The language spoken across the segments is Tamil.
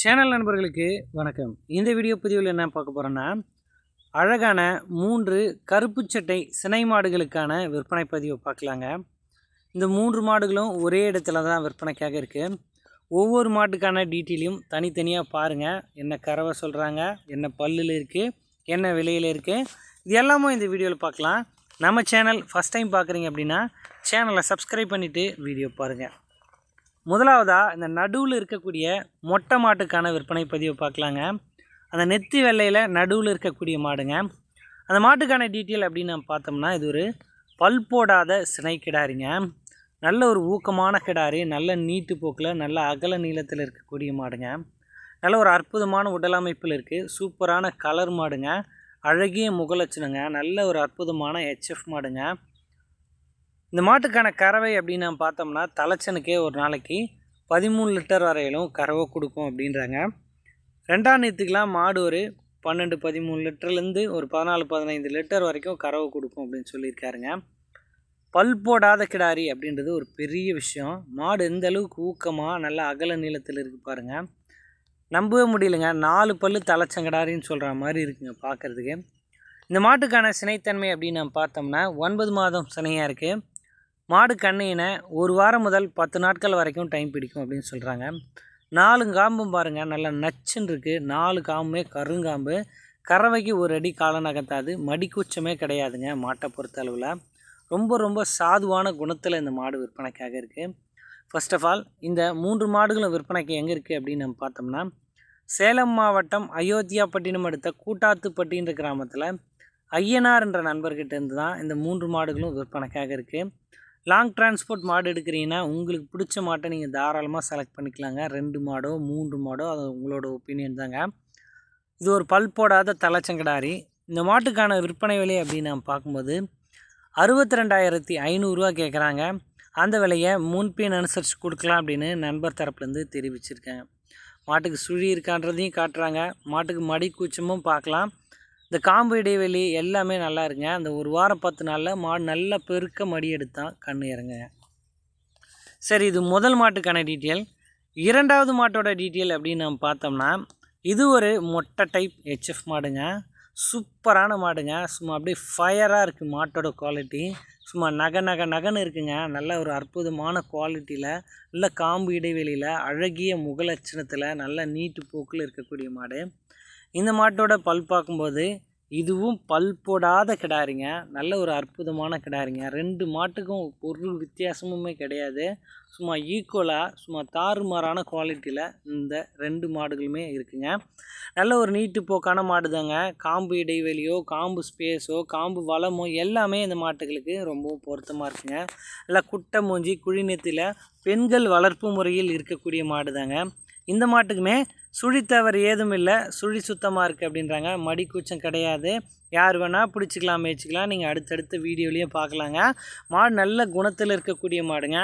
சேனல் நண்பர்களுக்கு வணக்கம். இந்த வீடியோ பதிவில் என்ன பார்க்க போகிறோன்னா அழகான மூன்று கருப்பு சட்டை சினை மாடுகளுக்கான விற்பனை பதிவை பார்க்கலாங்க. இந்த மூன்று மாடுகளும் ஒரே இடத்துல தான் விற்பனைக்காக இருக்குது ஒவ்வொரு மாட்டுக்கான டீட்டெயிலையும் தனித்தனியாக பாருங்கள் என்ன கறவை சொல்கிறாங்க என்ன பல்லில் இருக்குது என்ன விலையில் இருக்குது இது எல்லாமும் இந்த வீடியோவில் பார்க்கலாம். நம்ம சேனல் ஃபஸ்ட் டைம் பார்க்குறீங்க அப்படின்னா சேனலை சப்ஸ்கிரைப் பண்ணிவிட்டு வீடியோ பாருங்கள் முதலாவதாக இந்த நடுவில் இருக்கக்கூடிய மொட்டை மாட்டுக்கான விற்பனை பதிவை பார்க்கலாங்க. அந்த நெத்தி வெள்ளையில் நடுவில் இருக்கக்கூடிய மாடுங்க. அந்த மாட்டுக்கான டீட்டெயில் அப்படின்னு நம்ம பார்த்தோம்னா இது ஒரு பல் போடாத சினை கிடாரிங்க. நல்ல ஒரு ஊக்கமான கிடாரி நல்ல நீட்டு போக்கில் நல்ல அகல நீளத்தில் இருக்கக்கூடிய மாடுங்க. நல்ல ஒரு அற்புதமான உடலமைப்பில் இருக்குது சூப்பரான கலர் மாடுங்க. அழகிய முகலட்சணங்க. நல்ல ஒரு அற்புதமான ஹெச்எஃப் மாடுங்க. இந்த மாட்டுக்கான கறவை அப்படின்னு நம்ம பார்த்தோம்னா தலைச்சனுக்கே ஒரு நாளைக்கு பதிமூணு லிட்டர் வரையிலும் கறவை கொடுக்கும் அப்படின்றாங்க. ரெண்டாம் நேற்றுக்கெலாம் மாடு ஒரு பன்னெண்டு பதிமூணு லிட்டர்லேருந்து ஒரு பதினாலு பதினைந்து லிட்டர் வரைக்கும் கறவை கொடுக்கும் அப்படின்னு சொல்லியிருக்காருங்க. பல் போடாத கிடாரி அப்படின்றது ஒரு பெரிய விஷயம். மாடு எந்த அளவுக்கு ஊக்கமாக நல்லா அகல நீளத்தில் இருக்குது பாருங்கள் நம்பவே முடியலைங்க. நாலு பல் தலைச்சங்கடாரின்னு சொல்கிற மாதிரி இருக்குங்க பார்க்குறதுக்கு இந்த மாட்டுக்கான சினைத்தன்மை அப்படின்னு நம்ம பார்த்தோம்னா ஒன்பது மாதம் சினையாக இருக்குது மாடு கண்ணையினை ஒரு வாரம் முதல் பத்து நாட்கள் வரைக்கும் டைம் பிடிக்கும் அப்படின்னு சொல்கிறாங்க நாலு காம்பும் பாருங்கள் நல்லா நச்சுன்னு இருக்குது நாலு காம்புமே கருங்காம்பு. கறவைக்கு ஒரு அடி காலம் நகர்த்தாது. மடிக்கூச்சமே கிடையாதுங்க மாட்டை பொறுத்த அளவில். ரொம்ப ரொம்ப சாதுவான குணத்தில் இந்த மாடு விற்பனைக்காக இருக்குது ஃபர்ஸ்ட் ஆஃப் ஆல் இந்த மூன்று மாடுகளும் விற்பனைக்கு எங்கே இருக்குது அப்படின்னு நம்ம பார்த்தோம்னா சேலம் மாவட்டம் அயோத்தியாப்பட்டினம் அடுத்த கூட்டாத்துப்பட்டின்ற கிராமத்தில் ஐயனார் என்ற நண்பர்கிட்ட இருந்து தான் இந்த மூன்று மாடுகளும் விற்பனைக்காக இருக்குது லாங் டிரான்ஸ்போர்ட் மாடு எடுக்கிறீங்கன்னா உங்களுக்கு பிடிச்ச மாட்டை நீங்கள் தாராளமாக செலக்ட் பண்ணிக்கலாங்க. ரெண்டு மாடோ மூன்று மாடோ அது உங்களோட ஒப்பீனியன் தாங்க. இது ஒரு பல் போடாத தலைச்சங்கடாரி. இந்த மாட்டுக்கான விற்பனை விலை அப்படின்னு நான் பார்க்கும்போது அறுபத்தி ரெண்டாயிரத்தி ஐநூறுரூவா கேட்குறாங்க அந்த விலையை முன்பின் அனுசரித்து கொடுக்கலாம் அப்படின்னு நண்பர் தரப்புலேருந்து தெரிவிச்சிருக்கேன் மாட்டுக்கு சுழி இருக்கான்றதையும் காட்டுறாங்க. மாட்டுக்கு மடி கூச்சமும் பார்க்கலாம். இந்த காம்பு இடைவெளி எல்லாமே நல்லா இருக்குங்க அந்த ஒரு வாரம் பத்து நாளில் மாடு நல்லா பெருக்க மடி எடுத்தான் கண் இறங்குங்க. சரி இது முதல் மாட்டுக்கான டீட்டெயில். இரண்டாவது மாட்டோட டீட்டெயில் அப்படின்னு நம்ம பார்த்தோம்னா இது ஒரு மொட்டை டைப் ஹெச்எஃப் மாடுங்க. சூப்பரான மாடுங்க. சும்மா அப்படியே ஃபயராக இருக்குது மாட்டோட குவாலிட்டி. சும்மா நகை நகை நகன்னு இருக்குங்க. நல்ல ஒரு அற்புதமான குவாலிட்டியில் நல்ல காம்பு இடைவெளியில் அழகிய முகலட்சணத்தில் நல்ல நீட்டு போக்கில் இருக்கக்கூடிய மாடு. இந்த மாட்டோட பல் பார்க்கும்போது இதுவும் பல் போடாத கிடாரிங்க. நல்ல ஒரு அற்புதமான கிடாரிங்க. ரெண்டு மாட்டுக்கும் ஒரு வித்தியாசமுமே கிடையாது. சும்மா ஈக்குவலாக சும்மா தாறுமாறான குவாலிட்டியில் இந்த ரெண்டு மாடுகளுமே இருக்குங்க. நல்ல ஒரு நீட்டு போக்கான மாடு தாங்க காம்பு இடைவெளியோ காம்பு ஸ்பேஸோ காம்பு வளமோ எல்லாமே இந்த மாட்டுகளுக்கு ரொம்பவும் பொருத்தமாக இருக்குங்க. நல்லா குட்டை மூஞ்சி குழிநெத்தியில் பெண்கள் வளர்ப்பு முறையில் இருக்கக்கூடிய மாடு தாங்க இந்த மாட்டுக்குமே சுழித்தவர் ஏதும் இல்லை. சுழி சுத்தமாக இருக்குது அப்படின்றாங்க. மடி கூச்சம் கிடையாது. யார் வேணால் பிடிச்சிக்கலாம் மேய்ச்சிக்கலாம். நீங்கள் அடுத்தடுத்த வீடியோலையும் பார்க்கலாங்க. மாடு நல்ல குணத்தில் இருக்கக்கூடிய மாடுங்க.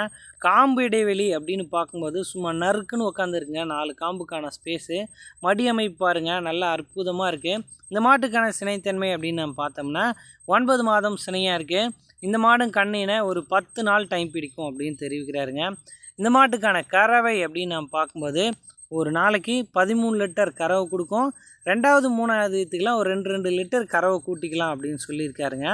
காம்பு இடைவெளி அப்படின்னு பார்க்கும்போது சும்மா நறுக்குன்னு உட்காந்துருக்குங்க நாலு காம்புக்கான ஸ்பேஸு மடி அமைப்பு பாருங்கள் நல்லா அற்புதமாக இருக்குது இந்த மாட்டுக்கான சினைத்தன்மை அப்படின்னு நம்ம பார்த்தோம்னா ஒன்பது மாதம் சினையாக இருக்குது இந்த மாடும் கண்ணினை ஒரு பத்து நாள் டைம் பிடிக்கும் அப்படின்னு தெரிவிக்கிறாருங்க. இந்த மாட்டுக்கான கறவை அப்படின்னு நாம் பார்க்கும்போது ஒரு நாளைக்கு பதிமூணு லிட்டர் கறவை கொடுக்கும். ரெண்டாவது மூணாவது இதுக்கெலாம் ஒரு ரெண்டு ரெண்டு லிட்டர் கறவை கூட்டிக்கலாம் அப்படின்னு சொல்லியிருக்காருங்க.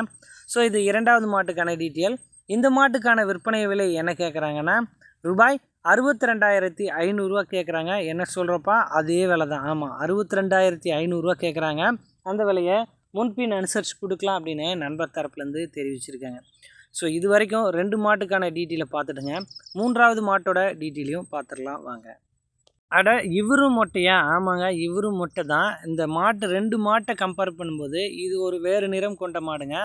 ஸோ இது இரண்டாவது மாட்டுக்கான டீட்டெயில் இந்த மாட்டுக்கான விற்பனை விலை என்ன கேட்குறாங்கன்னா ரூபாய் அறுபத்தி ரெண்டாயிரத்தி ஐநூறுரூவா கேட்குறாங்க என்ன சொல்கிறப்பா அதே விலை தான் ஆமாம் அறுபத்தி ரெண்டாயிரத்தி ஐநூறுரூவா கேட்குறாங்க அந்த விலையை முன்பின் அனுசரித்து கொடுக்கலாம் அப்படின்னு நண்பர் தரப்புலேருந்து தெரிவிச்சிருக்காங்க. ஸோ இது வரைக்கும் ரெண்டு மாட்டுக்கான டீட்டெயிலை பார்த்துட்டுங்க மூன்றாவது மாட்டோட டீட்டெயிலையும் பார்த்துடலாம். வாங்க. அட இவரும் மொட்டையா? ஆமாங்க இவரும் மொட்டை தான். இந்த மாட்டு ரெண்டு மாட்டை கம்பேர் பண்ணும்போது இது ஒரு வேறு நிறம் கொண்ட மாடுங்க.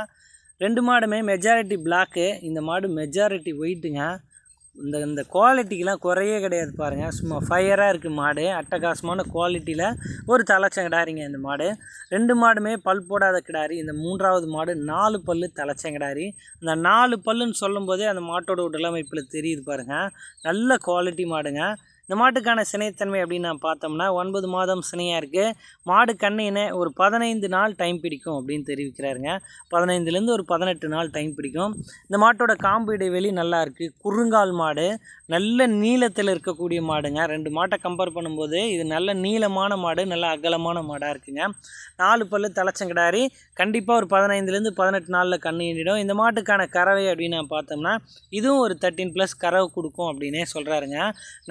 ரெண்டு மாடுமே மெஜாரிட்டி பிளாக்கு இந்த மாடு மெஜாரிட்டி ஒயிட்டுங்க இந்த இந்த குவாலிட்டிக்கெலாம் குறையே கிடையாது பாருங்கள் சும்மா ஃபயராக இருக்குது மாடு. அட்டகாசமான குவாலிட்டியில் ஒரு தலைச்சங்கிடாரிங்க இந்த மாடு. ரெண்டு மாடுமே பல் போடாத கிடாரி. இந்த மூன்றாவது மாடு நாலு பல் தலைச்சங்கிடாரி. இந்த நாலு பல்லுன்னு சொல்லும்போதே அந்த மாட்டோட உடலமைப்பில் தெரியுது பாருங்கள் நல்ல குவாலிட்டி மாடுங்க. இந்த மாட்டுக்கான சினைத்தன்மை அப்படின்னு நான் பார்த்தோம்னா ஒன்பது மாதம் சினையாக இருக்குது மாடு கண்ணின ஒரு பதினைந்து நாள் டைம் பிடிக்கும் அப்படின்னு தெரிவிக்கிறாருங்க. பதினைந்துலேருந்து ஒரு பதினெட்டு நாள் டைம் பிடிக்கும். இந்த மாட்டோட காம்பு இடைவெளி நல்லா இருக்குது குறுங்கால் மாடு நல்ல நீளத்தில் இருக்கக்கூடிய மாடுங்க. ரெண்டு மாட்டை கம்பேர் பண்ணும்போது இது நல்ல நீளமான மாடு நல்ல அகலமான மாடாக இருக்குங்க. நாலு பல்லு தலைச்சங்கிடாரி. கண்டிப்பாக ஒரு பதினைந்துலேருந்து பதினெட்டு நாளில் கண்ணு ஈனிடும் இந்த மாட்டுக்கான கறவை அப்படின்னு நான் பார்த்தோம்னா இதுவும் ஒரு தேர்ட்டின் ப்ளஸ் கறவை கொடுக்கும் அப்படின்னே சொல்கிறாருங்க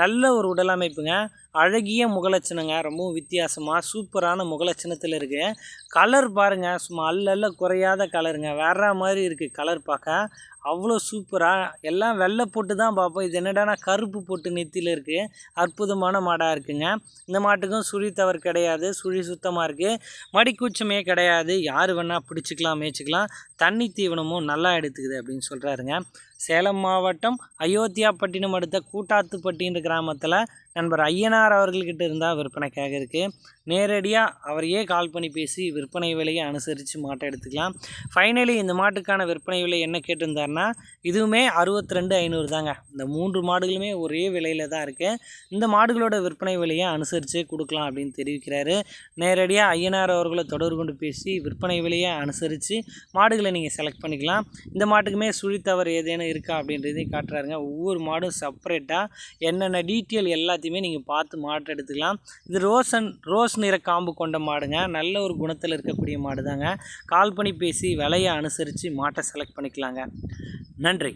நல்ல ஒரு உடலமைப்புங்க. அழகிய முகலட்சணங்க. ரொம்பவும் வித்தியாசமாக சூப்பரான முகலட்சணத்தில் இருக்குது கலர் பாருங்கள் சும்மா அல்லல்ல குறையாத கலருங்க வேற மாதிரி இருக்குது கலர் பார்க்க. அவ்வளோ சூப்பராக எல்லாம் வெள்ளை போட்டு தான் பார்ப்போம். இது என்னடானா கருப்பு போட்டு நெத்தியில் இருக்குது அற்புதமான மாடாக இருக்குங்க. இந்த மாட்டுக்கும் சுழி தவறு கிடையாது. சுழி சுத்தமாக இருக்குது மடிக்கூச்சமே கிடையாது. யார் வேணால் பிடிச்சிக்கலாம் மேய்ச்சிக்கலாம். தண்ணி தீவனமும் நல்லா எடுத்துக்குது அப்படின்னு சொல்கிறாருங்க சேலம் மாவட்டம் அயோத்தியாப்பட்டினம் அடுத்த கூட்டாத்துப்பட்டின்ற கிராமத்தில் நண்பர் ஐயனார் அவர்கள்கிட்ட இருந்தால் விற்பனைக்காக இருக்குது நேரடியாக அவரையே கால் பண்ணி பேசி விற்பனை விலையை அனுசரித்து மாட்டை எடுத்துக்கலாம். ஃபைனலி இந்த மாட்டுக்கான விற்பனை விலை என்ன கேட்டிருந்தாருன்னா இதுவுமே அறுபத்தி ரெண்டு ஐநூறு தாங்க. இந்த மூன்று மாடுகளுமே ஒரே விலையில் தான் இருக்குது இந்த மாடுகளோட விற்பனை விலையை அனுசரித்து கொடுக்கலாம் அப்படின்னு தெரிவிக்கிறாரு. நேரடியாக ஐயனார் அவர்களை தொடர்பு கொண்டு பேசி விற்பனை விலையை அனுசரித்து மாடுகளை நீங்கள் செலக்ட் பண்ணிக்கலாம். இந்த மாட்டுக்குமே சுழித்தவர் ஏதேனும் இருக்கா அப்படின்றதையும் காட்டுறாருங்க. ஒவ்வொரு மாடும் செப்பரேட்டாக என்னென்ன டீட்டெயில் எல்லாத்தையும் எல்லாத்தையுமே நீங்கள் பார்த்து மாட்டு எடுத்துக்கலாம். இது ரோஸ் அண்ட் ரோஸ் நிற காம்பு கொண்ட மாடுங்க. நல்ல ஒரு குணத்தில் இருக்கக்கூடிய மாடு தாங்க கால் பண்ணி பேசி விலையை அனுசரித்து மாட்டை செலக்ட் பண்ணிக்கலாங்க. நன்றி.